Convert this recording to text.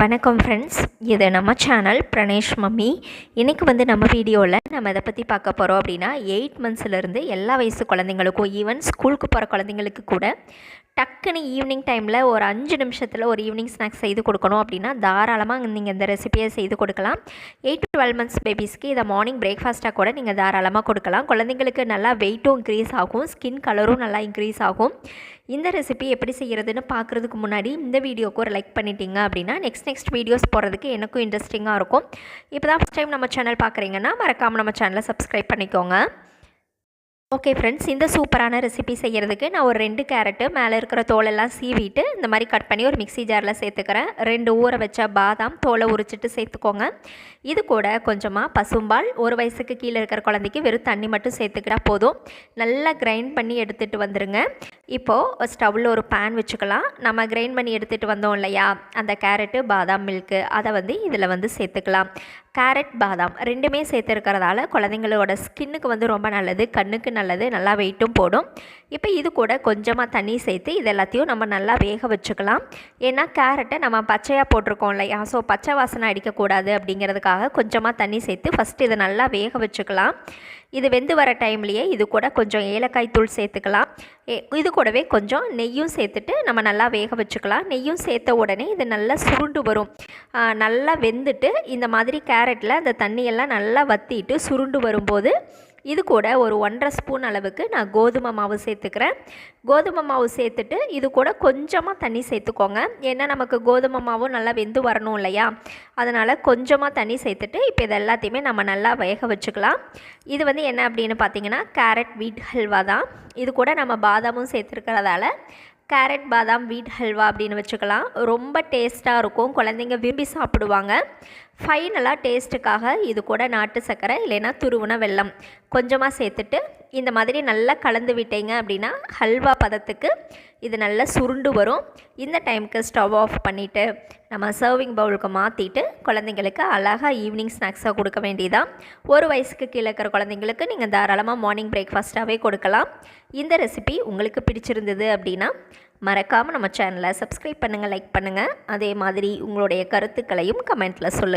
வணக்கம் ஃப்ரெண்ட்ஸ் இது நம்ம சேனல் பிரணேஷ் மம்மி. இன்றைக்கி வந்து நம்ம வீடியோவில் நம்ம இதை பற்றி பார்க்க போகிறோம் அப்படின்னா எயிட் மந்த்ஸ்லேருந்து எல்லா வயசு குழந்தைங்களுக்கும் ஈவன் ஸ்கூலுக்கு போகிற குழந்தைங்களுக்கு கூட டக்குன்னு ஈவினிங் டைமில் ஒரு அஞ்சு நிமிஷத்தில் ஒரு ஈவினிங் ஸ்நாக்ஸ் செய்து கொடுக்கணும் அப்படின்னா தாராளமாக நீங்கள் இந்த ரெசிபியை செய்து கொடுக்கலாம். எயிட் டு டுவெல் மந்த்ஸ் பேபிஸ்க்கு இதை மார்னிங் பிரேக்ஃபாஸ்ட்டாக கூட நீங்கள் தாராளமாக கொடுக்கலாம். குழந்தைங்களுக்கு நல்லா வெயிட்டும் இன்க்ரீஸ் ஆகும் ஸ்கின் கலரும் நல்லா இன்க்ரீஸ் ஆகும். இந்த ரெசிபி எப்படி செய்கிறதுன்னு பார்க்குறதுக்கு முன்னாடி இந்த வீடியோக்கு ஒரு லைக் பண்ணிட்டீங்க அப்படின்னா நெக்ஸ்ட் நெக்ஸ்ட் வீடியோஸ் போகிறதுக்கு எனக்கும் இன்ட்ரெஸ்டிங்காக இருக்கும். இப்போ தான் ஃபஸ்ட் டைம் நம்ம சேனல் பார்க்குறீங்கன்னா மறக்காமல் நம்ம சேனலை சப்ஸ்கிரைப் பண்ணிக்கோங்க. ஓகே ஃப்ரெண்ட்ஸ் இந்த சூப்பரான ரெசிபி செய்கிறதுக்கு நான் ஒரு ரெண்டு கேரட்டு மேலே இருக்கிற தோலெல்லாம் சீவிட்டு இந்த மாதிரி கட் பண்ணி ஒரு மிக்சி ஜாரில் சேர்த்துக்கிறேன். ரெண்டு ஊற வச்ச பாதாம் தோலை உரிச்சிட்டு சேர்த்துக்கோங்க. இது கூட கொஞ்சமாக பசும்பால் ஒரு வயசுக்கு கீழே இருக்கிற குழந்தைக்கு வெறும் தண்ணி மட்டும் சேர்த்துக்கிட்டா போதும். நல்லா கிரைண்ட் பண்ணி எடுத்துகிட்டு வந்துடுங்க இப்போது ஸ்டவ்வில் ஒரு பேன் வச்சுக்கலாம். நம்ம கிரைண்ட் பண்ணி எடுத்துகிட்டு வந்தோம் இல்லையா? அந்த கேரட்டு பாதாம் மில்க்கு அதை வந்து இதில் வந்து சேர்த்துக்கலாம். கேரட் பாதாம் ரெண்டுமே சேர்த்துருக்கிறதால குழந்தைங்களோட ஸ்கின்னுக்கு வந்து ரொம்ப நல்லது கண்ணுக்கு நல்லது நல்லா வெயிட்டும் போடும். இப்போ இது கூட கொஞ்சமாக தண்ணி சேர்த்து இது எல்லாத்தையும் நம்ம நல்லா வேக வச்சுக்கலாம். ஏன்னா கேரட்டை நம்ம பச்சையாக போட்டிருக்கோம் இல்லையா? ஸோ பச்சை வாசனை அடிக்கக்கூடாது அப்படிங்கிறதுக்காக கொஞ்சமாக தண்ணி சேர்த்து ஃபஸ்ட்டு இதை நல்லா வேக வச்சுக்கலாம். இது வெந்து வர டைம்லேயே இது கூட கொஞ்சம் ஏலக்காய் தூள் சேர்த்துக்கலாம். இது கூடவே கொஞ்சம் நெய்யும் சேர்த்துட்டு நம்ம நல்லா வேக வச்சுக்கலாம். நெய்யும் சேர்த்த உடனே இது நல்லா சுருண்டு வரும். நல்லா வெந்துட்டு இந்த மாதிரி கேரட்டில் அந்த தண்ணியெல்லாம் நல்லா வற்றிட்டு சுருண்டு வரும்போது இது கூட ஒரு ஒன்றரை ஸ்பூன் அளவுக்கு நான் கோதுமை மாவு சேர்த்துக்கிறேன். கோதுமை மாவு சேர்த்துட்டு இது கூட கொஞ்சமாக தண்ணி சேர்த்துக்கோங்க. ஏன்னா நமக்கு கோதுமை மாவும் நல்லா வெந்து வரணும் இல்லையா? அதனால் கொஞ்சமாக தண்ணி சேர்த்துட்டு இப்போ இது எல்லாத்தையுமே நம்ம நல்லா வேக வச்சுக்கலாம். இது வந்து என்ன அப்படின்னு பார்த்தீங்கன்னா கேரட் வீட் ஹல்வா தான். இது கூட நம்ம பாதாமும் சேர்த்துருக்கிறதால கேரட் பாதாம் வீட் ஹல்வா அப்படின்னு வச்சுக்கலாம். ரொம்ப டேஸ்ட்டாக இருக்கும். குழந்தைங்க விரும்பி சாப்பிடுவாங்க. ஃபைனலாக டேஸ்ட்டுக்காக இது கூட நாட்டு சர்க்கரை இல்லைன்னா துருவுன வெல்லம். கொஞ்சமாக சேர்த்துட்டு இந்த மாதிரி நல்லா கலந்து விட்டீங்க அப்படின்னா ஹல்வா பதத்துக்கு இது நல்லா சுருண்டு வரும். இந்த டைமுக்கு ஸ்டவ் ஆஃப் பண்ணிவிட்டு நம்ம சர்விங் பவுலுக்கு மாற்றிட்டு குழந்தைங்களுக்கு அழகாக ஈவினிங் ஸ்நாக்ஸாக கொடுக்க வேண்டியதான் ஒரு வயசுக்கு கீழே இருக்கிற குழந்தைங்களுக்கு நீங்கள் தாராளமாக மார்னிங் பிரேக்ஃபாஸ்ட்டாகவே கொடுக்கலாம். இந்த ரெசிபி உங்களுக்கு பிடிச்சிருந்தது அப்படின்னா மறக்காமல் நம்ம சேனலை சப்ஸ்கிரைப் பண்ணுங்கள் லைக் பண்ணுங்கள் அதே மாதிரி உங்களுடைய கருத்துக்களையும் கமெண்ட்டில் சொல்லுங்கள்